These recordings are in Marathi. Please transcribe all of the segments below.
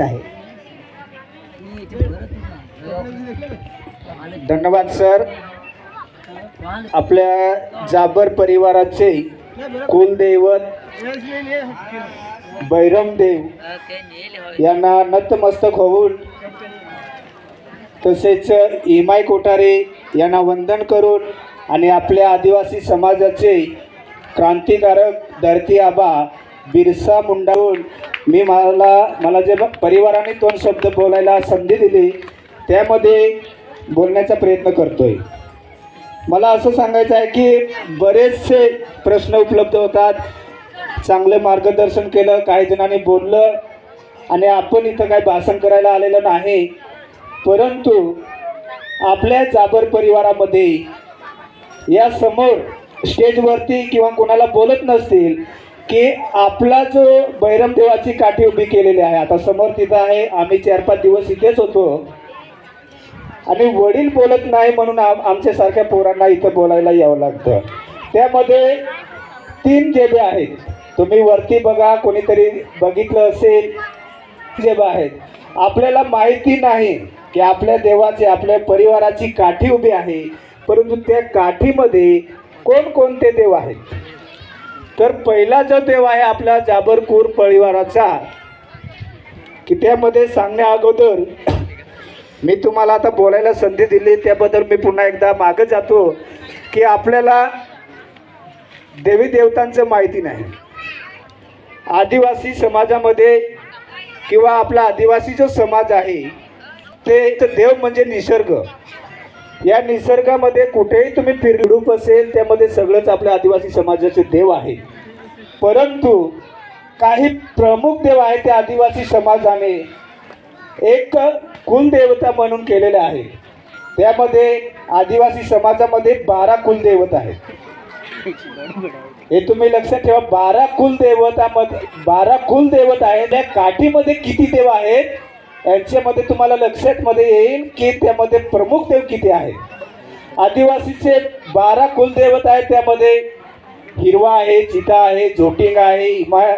आहे. धन्यवाद सर. आपल्या जाबर परिवाराचे कुलदैवत बैरमदेव यांना नतमस्तक होऊन तसेच इमाय कोठारे यांना वंदन करून आणि आपल्या आदिवासी समाजाचे क्रांतिकारक धरती आबा बिरसा मुंडाहून मी मला मला जे परिवाराने दोन शब्द बोलायला संधी दिली त्यामध्ये बोलण्याचा प्रयत्न करतोय. मला असं सांगायचं आहे की बरेचसे प्रश्न उपलब्ध होतात. चांगलं मार्गदर्शन केलं काही जणांनी बोललं आणि आपण इथं काही भाषण करायला आलेलं नाही. परंतु आपल्या जाबर परिवारामध्ये या समोर स्टेजवरती किंवा कोणाला बोलत नसतील की आपला जो बैरमदेवाची काठी उभी केलेली आहे आता समोर तिथं आहे आम्ही चार पाच दिवस इथेच होतो. आणि वडील बोलत नाही म्हणून आम आमच्यासारख्या पोरांना इथं बोलायला यावं लागतं. त्यामध्ये तीन जेबे आहेत. तुम्ही वरती बघा कोणीतरी बघितलं असेल जेबे आहेत. आपल्याला माहिती नाही की आपल्या देवाची आपल्या परिवाराची काठी उभी आहे परंतु त्या काठीमध्ये कोणकोणते देव आहेत? तर पहिला जो देव आहे आपला जाबरकूर परिवाराचा की त्यामध्ये सांगण्या अगोदर मी तुम्हाला आता बोलायला संधी दिली त्याबद्दल मी पुन्हा एकदा मागं जातो की आपल्याला देवी देवतांचं माहिती नाही. आदिवासी समाजामध्ये किंवा आपला आदिवासी जो समाज आहे ते तर देव म्हणजे निसर्ग. या निसर्गामध्ये कुठेही तुम्ही फिरडूप असेल त्यामध्ये सगळंच आपल्या आदिवासी समाजाचे देव आहे. परंतु काही प्रमुख देव आहेत त्या आदिवासी समाजाने एक कुलदेवता म्हणून केलेले आहे. त्यामध्ये आदिवासी समाजामध्ये बारा कुलदेवता आहेत. हे तुम्ही लक्षात ठेवा बारा कुलदेवतामध्ये बारा कुलदेवता आहेत. त्या काठीमध्ये किती देव आहेत? यांच्यामध्ये तुम्हाला लक्षात मध्ये येईल की त्यामध्ये प्रमुख देव किती आहेत. आदिवासीचे बारा कुलदेवत आहेत त्यामध्ये. हिरवा आहे चिता आहे झोटिंग आहे हिमाय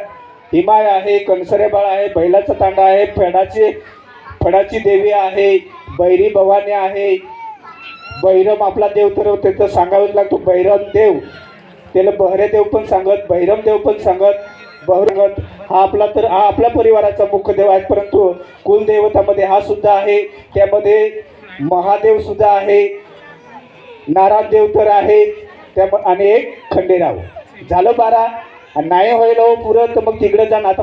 हिमाय आहे कणसरेबाळ आहे बैलाचा तांडा आहे फेडाचे फडाची देवी आहे बैरी भवानी आहे. बैरम आपला देव तर त्याचं सांगावंच लागतो. बैरम देव. त्याला बहरे देव पण सांगत बैरम देव पण सांगत बहुरंगत. हा आपला तर हा आपल्या परिवाराचा मुख्य देव आहे परंतु कुलदेवतामध्ये हा सुद्धा आहे. त्यामध्ये महादेव सुद्धा आहे. नारायणदेव तर आहे. त्या आणि एक खंडेराव. झालं बारा. नाही होईल हो पुरं तर मग तिकडे जाण आता.